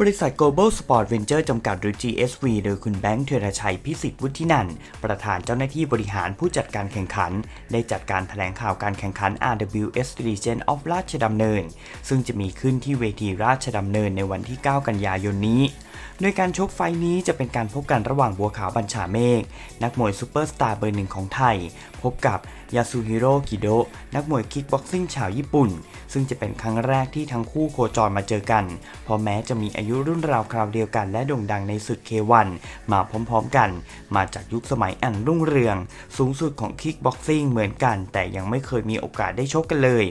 บริษัท Global Sport Venture จำกัดหรือ GSV โดยคุณแบงค์เทยรชัยพิสิทธิ์วุฒินันท์ประธานเจ้าหน้าที่บริหารผู้จัดการแข่งขัน ได้จัดการแถลงข่าวการแข่งขัน RWS Region of ราชดำเนิน ซึ่งจะมีขึ้นที่เวทีราชดำเนินในวันที่ 9 กันยายนนี้โดยการชกไฟนี้จะเป็นการพบกันระหว่างบัวขาวบัญชาเมฆนักมวยซูเปอร์สตาร์เบอร์หนึ่งของไทย พบกับยาสุฮิโร่กิโดะนักมวยคิกบ็อกซิ่งชาวญี่ปุ่น ซึ่งจะเป็นครั้งแรกที่ทั้งคู่โคจรมาเจอกัน เพราะแม้จะมีอายุรุ่นราวคราวเดียวกันและโด่งดังในศึกเควันมาพร้อมๆกัน มาจากยุคสมัยอันรุ่งเรือง สูงสุดของคิกบ็อกซิ่งเหมือนกัน แต่ยังไม่เคยมีโอกาสได้ชกกันเลย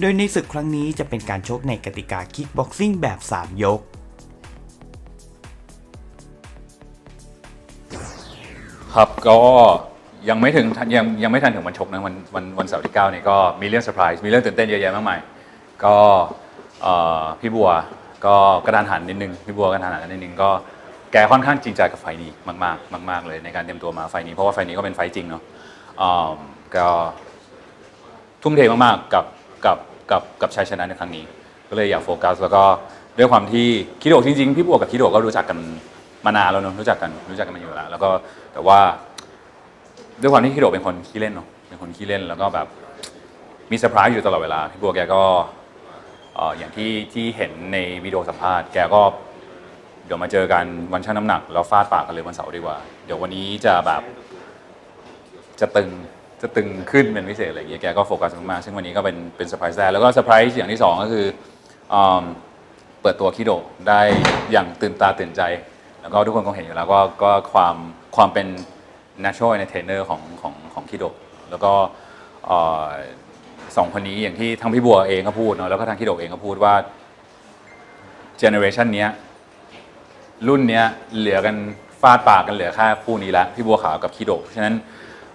โดยในศึกครั้งนี้จะเป็นการชกในกติกาคิกบ็อกซิ่งแบบ 3 ยก ครับก็ยังไม่ถึงยังยังไม่ทันถึงวันชกนะวันวันวันเสาร์ที่9เนี่ยก็มีเรื่องเซอร์ไพรส์มีเรื่องตื่นเต้นเยอะแยะมากมายก็เอ่อพี่บัวก็กระดานหันนิดนึงพี่บัวกระดานหันนิดนึงก็แกค่อนข้างจริงใจกับไฟนี้มากๆมาก ๆ เลยในการเตรียมตัวมาไฟนี้เพราะว่าไฟนี้ก็เป็นไฟจริงเนาะอ่าก็ทุ่มเทมากๆกับกับกับกับชัยชนะในครั้งนี้ ก็เลยอยากโฟกัสแล้วก็ด้วยความที่คิโดะจริงๆ พี่บัวกับคิโดะก็รู้จักกัน มานานแล้วเนอะรู้จักกันรู้จักกันมาอยู่แล้วแล้วก็แต่ว่าด้วยความที่คิโดะเป็นคนขี้เล่นเนาะเป็นคนขี้เล่นแล้วก็แบบมีเซอร์ไพรส์อยู่ตลอดเวลาพี่บัวแกก็เอ่ออย่างที่ที่เห็นในวิดีโอสัมภาษณ์แกก็เดี๋ยวมาเจอกันวันชั่งน้ำหนักแล้วฟาดปากกันเลยวันเสาร์ดีกว่า เดี๋ยววันนี้จะแบบจะตึงจะตึงขึ้นเป็นพิเศษอะไรอย่างเงี้ยแกก็โฟกัสมากๆซึ่งวันนี้ก็เป็นเป็นเซอร์ไพรส์แรกแล้วก็เซอร์ไพรส์อย่างที่สองก็คืออืมเปิดตัวคิโดะได้อย่างตื่นตาตื่นใจ แล้วก็ทุกคนคงเห็นอยู่แล้วก็ก็ความความเป็น natural entertainer ของของของคิโดะแล้วก็เอ่อสองคนนี้อย่างที่ทั้งพี่บัวเองก็พูดเนาะแล้วก็ทางคิโดะเองก็พูดว่า generation เนี้ยรุ่นเนี้ยเหลือกันฟาดปากกันเหลือแค่คู่นี้ล้วพี่บัวขาวกับคิโดะเพราะฉะนั้น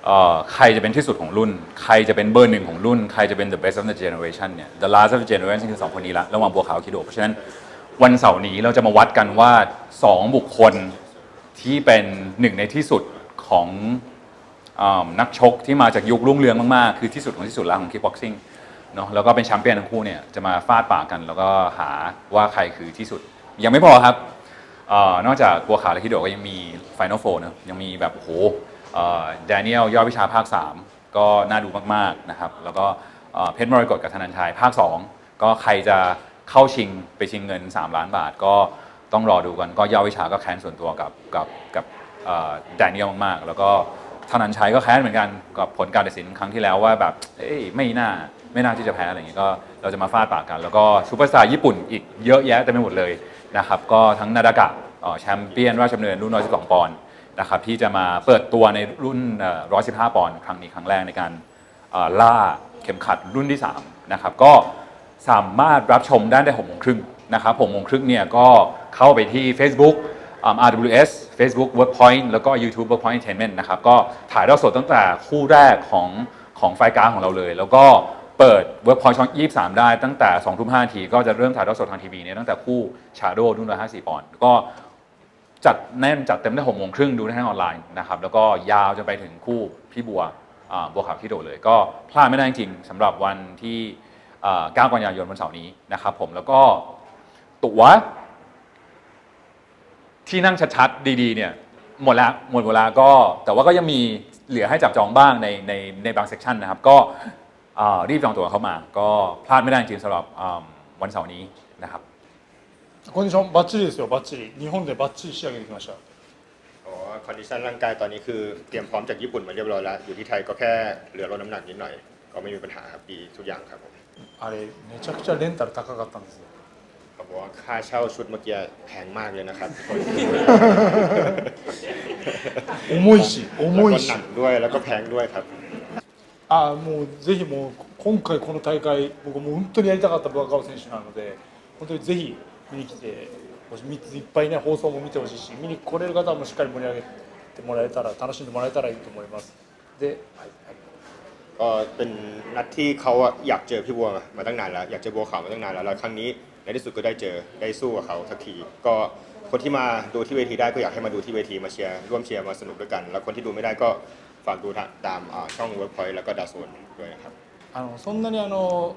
เอ่อใครจะเป็นที่สุดของรุ่น ใครจะเป็นเบอร์หนึ่งของรุ่น ใครจะเป็น the best of the generation เนี่ย the last of the generation คือสองคนนี้ละระหว่างบัวขาวกับคิโดะเพราะฉะนั้น วันเสาร์นี้เราจะมาวัดกันว่าสองบุคคลที่เป็นหนึ่งในที่สุดของอนักชกที่มาจากยุครุ่งเรืองมากๆ คือที่สุดของที่สุดแล้วของคิกบ็อกซิ่งเนาะแล้วก็เป็นแชมเปี้ยนทั้งคู่เนี่ยจะมาฟาดปากกัน แล้วก็หาว่าใครคือที่สุด ยังไม่พอครับออนอกจากบัวขาวและคิโดก็ยังมีไฟนอลโฟนะยังมีแบบโอ้โหแดเนียลยอดวิชาภาค 3 ก็น่าดูมากๆนะครับแล้วก็เอ่อเพชรมรกตกับธนันชัยภาค 2 ก็ใครจะ เข้าชิงไปชิงเงิน 3 ล้านบาทก็ต้องรอดูกันก็ยอวิชาก็แค้นส่วนตัวกับกับกับแดเนียลมากๆ แล้วก็ธนันชัยก็แค้นเหมือนกันกับผลการตัดสินครั้งที่แล้วว่าแบบเอ้ยไม่น่าไม่น่าที่จะแพ้อะไรอย่างนี้ก็เราจะมาฟาดปากกัน แล้วก็ซูเปอร์สตาร์ญี่ปุ่นอีกเยอะแยะเต็มไปหมดเลยนะครับก็ทั้งนาดากะแชมเปี้ยนราชดำเนินรุ่น112ปอนด์นะครับที่จะมาเปิดตัวในรุ่นเอ่อ115 ปอนด์ครั้งนี้ครั้งแรกในการล่าเข็มขัดรุ่นที่3นะครับก็ สามารถรับชมได้ได้6โมงครึ่งนะครับ6โมงครึ่งเนี่ยก็เข้าไปที่ Facebook อ่า RWS Facebook Workpoint แล้วก็ YouTube Workpoint Entertainment นะครับก็ถ่ายทอดสดตั้งแต่คู่แรกของของไฟการ์ของเราเลย แล้วก็เปิด Workpoint ช่อง23 ได้ตั้งแต่2ทุ่ม5นาทีก็จะเริ่มถ่ายทอดสดทางทีวีเนี่ยตั้งแต่คู่ Shadow รุ่น154ปอนด์ก็จัดแน่นจัดเต็มได้6โมงครึ่งดูได้ทางออนไลน์นะครับแล้วก็ยาวจนไปถึงคู่พี่บัวอ่าบัวขาวที่โดดเลย ก็พลาดไม่ได้จริงๆสำหรับวันที่ 9กันยายนวันเสาร์นี้นะครับผมแล้วก็ตั๋ว ที่นั่งชัดๆ ดีๆ เนี่ยหมดแล้วหมดเวลาก็แต่ว่าก็ยังมีเหลือให้จับจองบ้างในในในบางเซกชันนะครับ ก็อ่ารีบจองตั๋วเข้ามา ก็พลาดไม่ได้จริงๆสำหรับอ่าวันเสาร์นี้นะครับ コンディションバッチリですよバッチリ日本でバッチリ仕上げてきました อ๋อคอนดิชันร่างกายตอนนี้คือเตรียมพร้อมจากญี่ปุ่นมาเรียบร้อยแล้ว อยู่ที่ไทยก็แค่เหลือลดน้ำหนักนิดหน่อย ก็ไม่มีปัญหาครับดีทุกอย่างครับผม あれめちゃくちゃレンタル高かったんですよ เขาบอกว่าค่าเช่าชุดเมื่อกี้แพงมากเลยนะครับ 重いし重 แล้ว い ก็ し หนักด้วยแล้วก็แพงด้วยครับ あもうぜひもう今回この大会僕もう本当にやりたかったバカオ選手なので本当にぜひ見に来てほしい見いっぱいね放送も見てほしいし見に来れる方もしっかり盛り上げてもらえたら楽しんでもらえたらいいと思いますで、はいはい ก็เป็นนัดที่เขาอะอยากเจอพี่บัวมาตั้งนานแล้วอยากเจอบัวขาวมาตั้งนานแล้วแล้วครั้งนี้ในที่สุดก็ได้เจอได้สู้กับเขาสักทีก็คนที่มาดูที่เวทีได้ก็อยากให้มาดูที่เวทีมาเชียร์ร่วมเชียร์มาสนุกด้วยกัน แล้วคนที่ดูไม่ได้ก็ฝากดูทางตามอ่าช่องเว็บพอยต์แล้วก็ดาวโซนด้วยนะครับ あのそんなにあの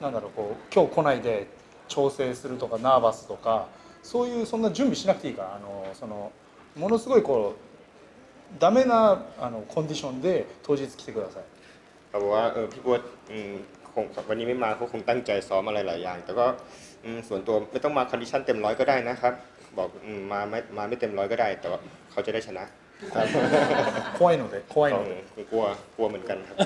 なんだろうこう今日来ないで調整するとかナーバスとか そういうそんな準備しなくていいからあのそのものすごいこうダメなあのコンディションで当日来てください เราบอกว่าเออพี่บัวคงวันนี้ไม่มาเขาคงตั้งใจซ้อมอะไรหลายอย่าง แต่ก็ส่วนตัวไม่ต้องมาคอนดิชันเต็มร้อยก็ได้นะครับ บอกมาไม่มาไม่เต็มร้อยก็ได้ แต่ว่าเขาจะได้ชนะครับค่อยหนูเลยคุ้ยหนูกลัวกลัวเหมือนกันครับ